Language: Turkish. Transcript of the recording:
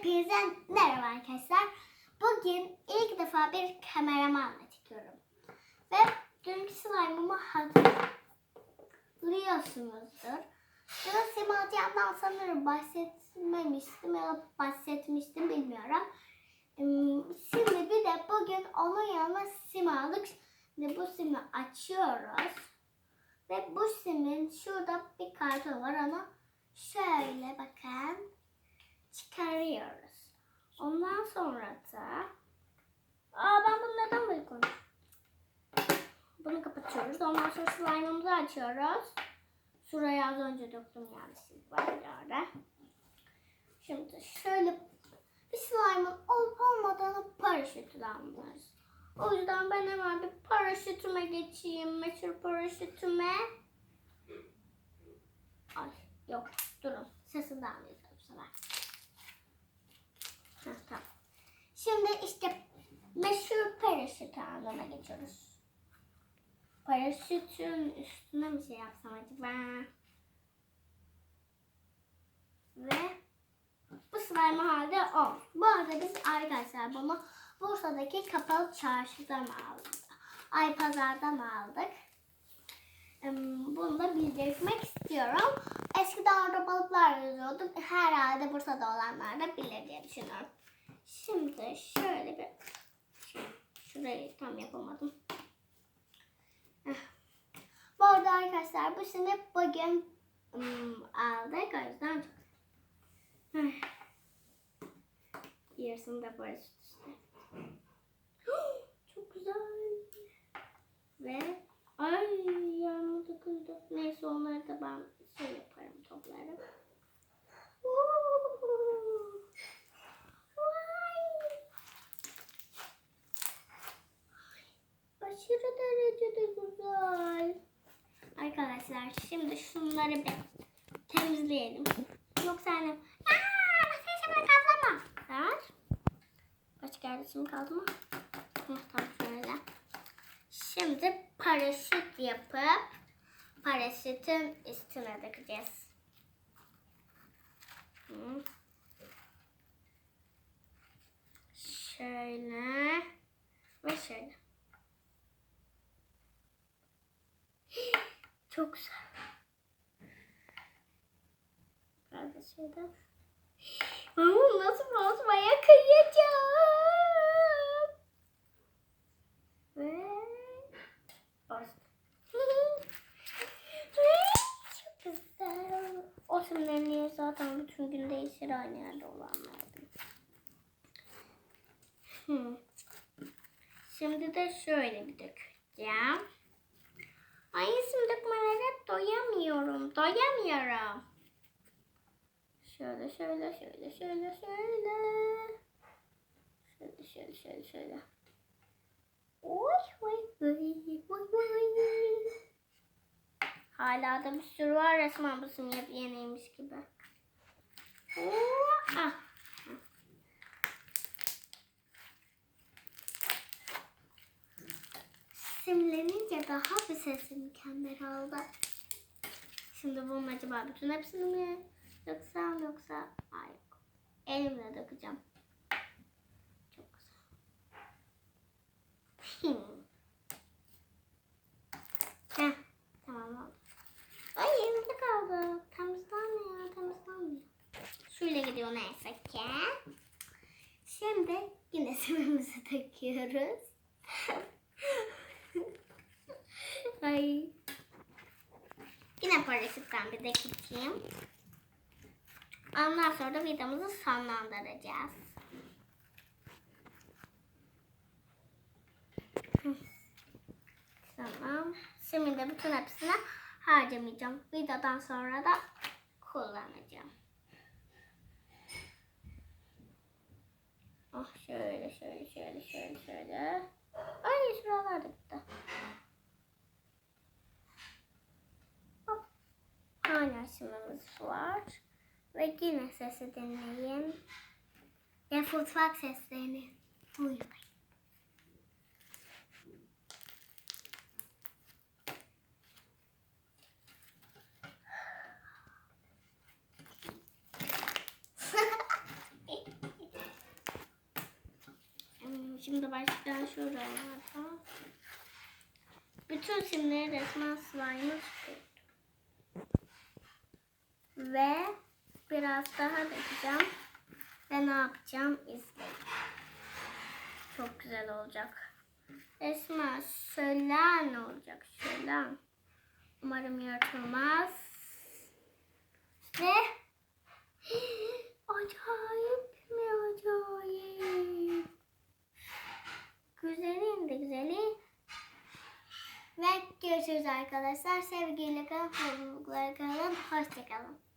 Hepinize merhaba arkadaşlar. Bugün ilk defa bir kameramanla çekiyorum. Ve dünkü slime'ımı hatırlıyorsunuzdur. Dün Simatya'dan sanırım bahsetmemiştim ya da bahsetmiştim bilmiyorum. Hmm, Şimdi bir de bugün onun yanına sim aldık. Şimdi bu simi açıyoruz. Ve bu simin şurada bir kartı var onu şöyle bakın çıkarıyoruz. Ondan sonra da Aa ben bunu neden böyle koydum? Bunu kapatıyoruz. Ondan sonra slime'ımızı açıyoruz. Şuraya az önce döktüm yani siz orada. Şimdi şöyle bir slime'ın olup olmadığını paraşütle anlarız. O yüzden ben hemen bir paraşütüme geçeyim. Meşhur paraşütüme. Ay yok durun. Bu sefer. Tamam. Şimdi işte meşhur paraşüt anına geçiyoruz. Paraşütün üstüne bir şey yapsam acaba? Ve bu slime halde olmuş. Bu arada biz arkadaşlar bunu Bursa'daki kapalı çarşıdan aldık. Ay pazardan aldık. Bunu da bildirmek istiyorum. Balıklar yüzüyordu. Herhalde Bursa'da olanlar da bilir diye düşünüyorum. Şimdi şöyle bir şurayı tam yapamadım. Bu arada arkadaşlar bu sene bugün ım, aldık. O yüzden çok. Yarısını da böyle işte. Çok güzel. Ve ay yanıma takıldı. Neyse onları da ben şey yaparım toplarım. Şimdi şunları bir temizleyelim. Yoksa annem aaa masayı şimdi kaplama. Ver. Başka yerde şimdi kaldı tamam şöyle. Şimdi paraşüt yapıp paraşütün üstüne dökeceğiz. Hı. Şöyle ve şöyle. Çok güzel. Biraz da şöyle. Aa, nasıl bozmaya kıyacağım. Ve. Çok güzel. O simlerin yeri zaten bütün gün değişir aynı yerde olanlardan. Hmm. Şimdi de şöyle bir dökeceğim. Ay isim dökmelere doyamıyorum. Doyamıyorum. Şöyle şöyle şöyle şöyle şöyle. Şöyle şöyle şöyle şöyle. Oy oy oy oy oy. Hala da bir sürü var resmen bu simya yeniymiş gibi. Oo, ah. Simlenince daha bir sesi mükemmel oldu. Şimdi bunun acaba bütün hepsini mi döksem yoksa Ay yok. Elimle dökeceğim. Çok güzel. Heh, tamam oldu. Ay elimde kaldı. Temizlenmiyor, temizlenmiyor. Şöyle gidiyor neyse ki. Şimdi yine simimizi takıyoruz. Ay. Yine paraşütten bir de geçeyim. Ondan sonra da videomuzu sonlandıracağız. Tamam. Şimdi de bütün hepsini harcamayacağım. Videodan sonra da kullanacağım. Oh şöyle şöyle şöyle şöyle şöyle. Ay şuralar da bitti. Simimiz var. Ve yine sesi dinleyin. Ve mutfak seslerini duymayın. Şimdi başka şuralarda. Bütün simleri resmen slime'ı sürdüm. Ve biraz daha dökeceğim. Ve ne yapacağım izleyin. Çok güzel olacak. Resmen şölen olacak. Şölen. Umarım yırtılmaz. Ve acayip mi acayip. Güzelin de güzeli. Ve görüşürüz arkadaşlar. Sevgiyle kalın, mutlulukla kalın. Hoşçakalın.